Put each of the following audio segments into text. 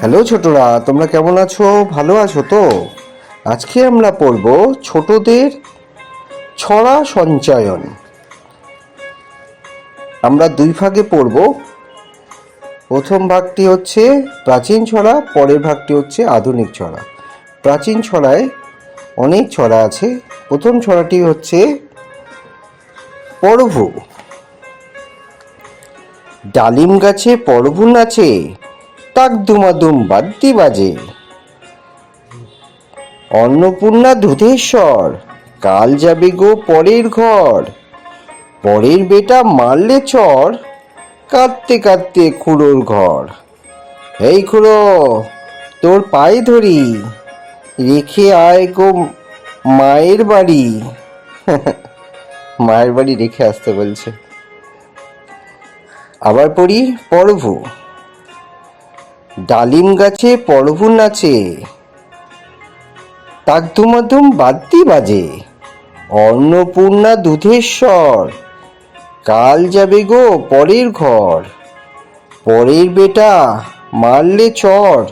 Hello ছোটরা, তোমরা কেমন আছো? ভালো আছো তো? আজকে আমরা পড়ব ছোটদের ছড়া সঞ্চয়ন। আমরা দুই ভাগে পড়ব। প্রথম ভাগটি হচ্ছে প্রাচীন ছড়া, পরের ভাগটি হচ্ছে আধুনিক ছড়া। প্রাচীন ছড়ায় অনেক ছড়া আছে। প্রথম ছড়াটি হচ্ছে পরভু। ডালিম গাছে পরভু নাচে। তাক দুমাদুম বাদ্যি বাজে। অন্নপূর্ণা দুধেশ্বর কাল যাবে গো পরের ঘর। পরের বেটা মারলে চর, কাঁদতে কাঁদতে খুড়োর ঘর। এই খুড়ো, তোর পায়ে ধরি, রেখে আয় গো মায়ের বাড়ি। মায়ের বাড়ি রেখে আসতে বলছে। আবার পড়ি পরভু। ডালিম গাছে পরভু নাচে। তাকধুমাধুম বাদ্যি বাজে। অন্নপূর্ণা দুধেশ্বর, কাল যাবে গো পরের ঘর। পরের বেটা মারলে চর,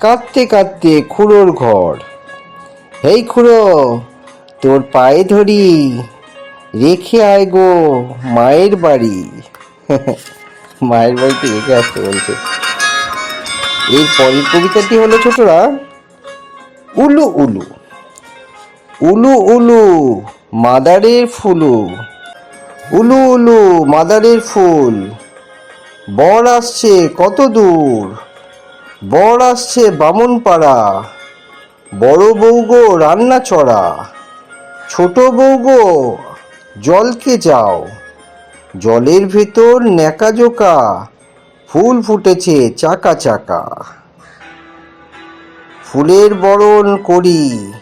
কাঁদতে কাঁদতে খুড়োর ঘর। হেই খুড়ো, তোর পায়ে ধরি, রেখে আয় গো মায়ের বাড়ি। মায়ের বাড়িতে রেখে আসতে বলছে। এই পরের কবিতাটি হলো ছোটরা, উলু উলু। উলু উলু, মাদারের ফুলু। উলু উলু, মাদারের ফুল। বর আসছে কত দূর। বর আসছে বামনপাড়া। বড় বউ গো রান্না চড়া। ছোট বউ গো জলকে যাও। জলের ভেতর ন্যাকা জোকা। ফুল ফুটেছে চাকা চাকা। ফুলের বরণ করি,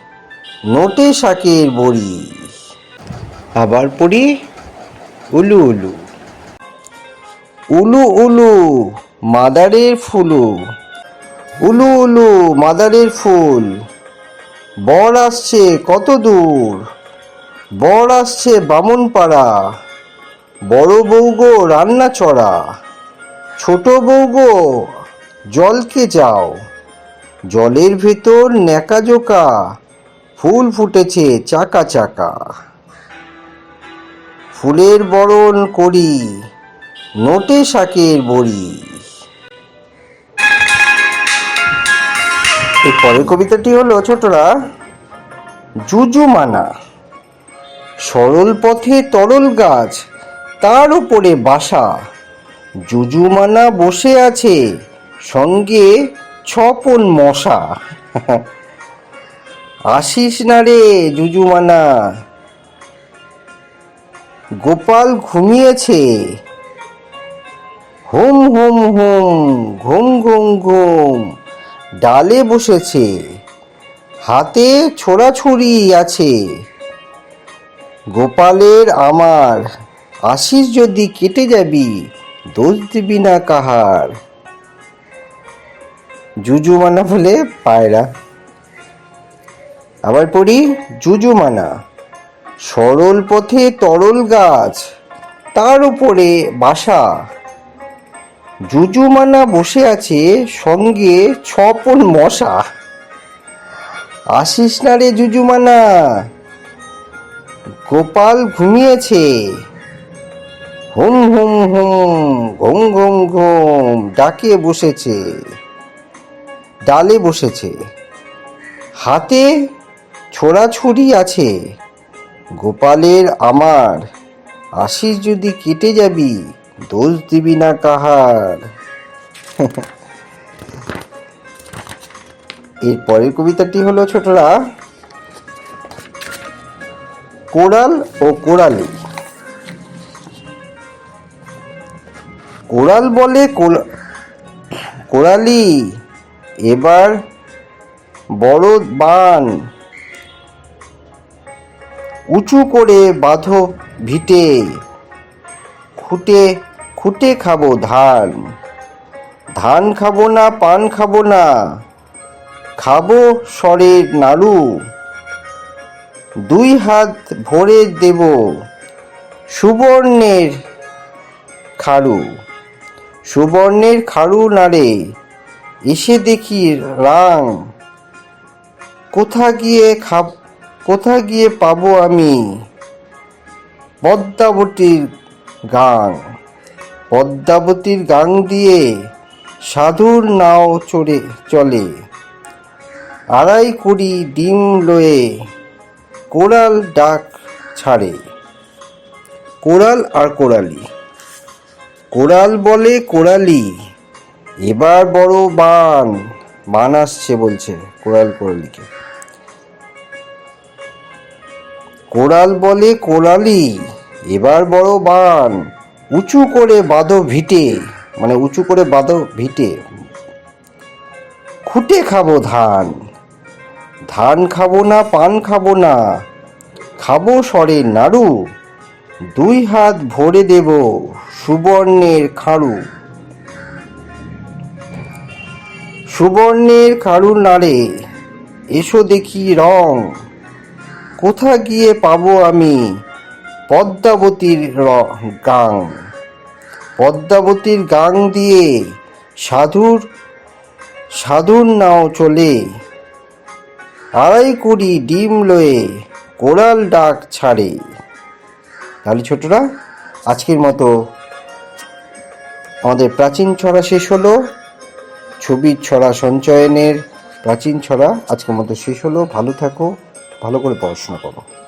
নোটে শাকের বড়ি। আবার পড়ি উলু উলু। উলু উলু মাদারের ফুলু। উলু উলু মাদারের ফুল। বর আসছে কত দূর। বর আসছে বামনপাড়া। বড় বউ গো রান্না চড়া। ছোট বউ গো, জলকে যাও। জলের ভেতর ন্যাকা জোকা ফুল ফুটেছে চাকা চাকা। ফুলের বরণ করি, নোটে শাকের বড়ি। এই পরের কবিতাটি হলো, ছোটরা, জুজুমানা। সরল পথে তরল গাছ, তার উপরে বাসা। জুজুমানা বসে আছে, সঙ্গে ছপন মশা। আসিস না রে জুজুমানা। গোপাল ঘুমিয়েছে। হুম হুম হুম, ঘুম ঘুম ঘুম, ডালে বসেছে। হাতে ছোড়াছুরি আছে। গোপালের আমার, আসিস যদি কেটে যাবি। দোষ দিবি না কাহার। জুজুমানা বলে পায়রা আবার পড়ি জুজুমানা সরল পথে তরল গাছ, তার উপরে বাসা। জুজুমানা বসে আছে সঙ্গে ছপন মশা। আসিস না রে জুজুমানা গোপাল ঘুমিয়েছে। হুম হুম হুম, ঘুম ঘুম ঘুম ডাকে বসেছে। ডালে বসেছে। হাতে ছোড়াছুরি আছে। গোপালের আমার আসিস যদি কেটে যাবি, দোষ দিবি না কাহার। এর পরের কবিতাটি হলো ছোটরা কোরাল ও কোরালি কোরাল বলে কোরালি, এবার বড় বান উঁচু করে বাঁধো ভিটে, খুঁটে খুঁটে খাব ধান। ধান খাব না, পান খাব না, খাব সরের নাড়ু। দুই হাত ভরে দেব সুবর্ণের খাড়ু সুবর্ণের খাড়ু নাড়ে, এসে দেখি রাং কোথা গিয়ে খাব, কোথা গিয়ে পাবো আমি? পদ্মাবতীর গাং পদ্মাবতীর গাং দিয়ে সাধুর নাও চড়ে চলে। আড়াই কুড়ি ডিম লয়ে কোরাল ডাক ছাড়ে। কোরাল আর কোরালি। কোরাল বলে কোরালি, এবার বড় বান বান আসছে বলছে কোরাল কোরালিকে। কোরাল বলে কোরালি, এবার বড় বান, উঁচু করে বাঁধো ভিটে মানে উঁচু করে বাঁধো ভিটে। খুঁটে খাব ধান ধান খাব না, পান খাব না, খাব সরে নাড়ু দুই হাত ভরে দেব সুবর্ণের খাড়ু সুবর্ণের খাড়ু নাড়ে, এসো দেখি রং। কোথা গিয়ে পাবো আমি পদ্মাবতীর গাং। পদ্মাবতীর গাং দিয়ে সাধুর সাধুর নাও চলে। আড়াই কুড়ি ডিম লয়ে কোরাল ডাক ছাড়ে। তাহলে ছোটরা, আজকের মতো আমাদের প্রাচীন ছড়া শেষ হলো। ছবির ছড়া সঞ্চয়নের প্রাচীন ছড়া আজকের মতো শেষ হলো। ভালো থাকো, ভালো করে পড়াশোনা করো।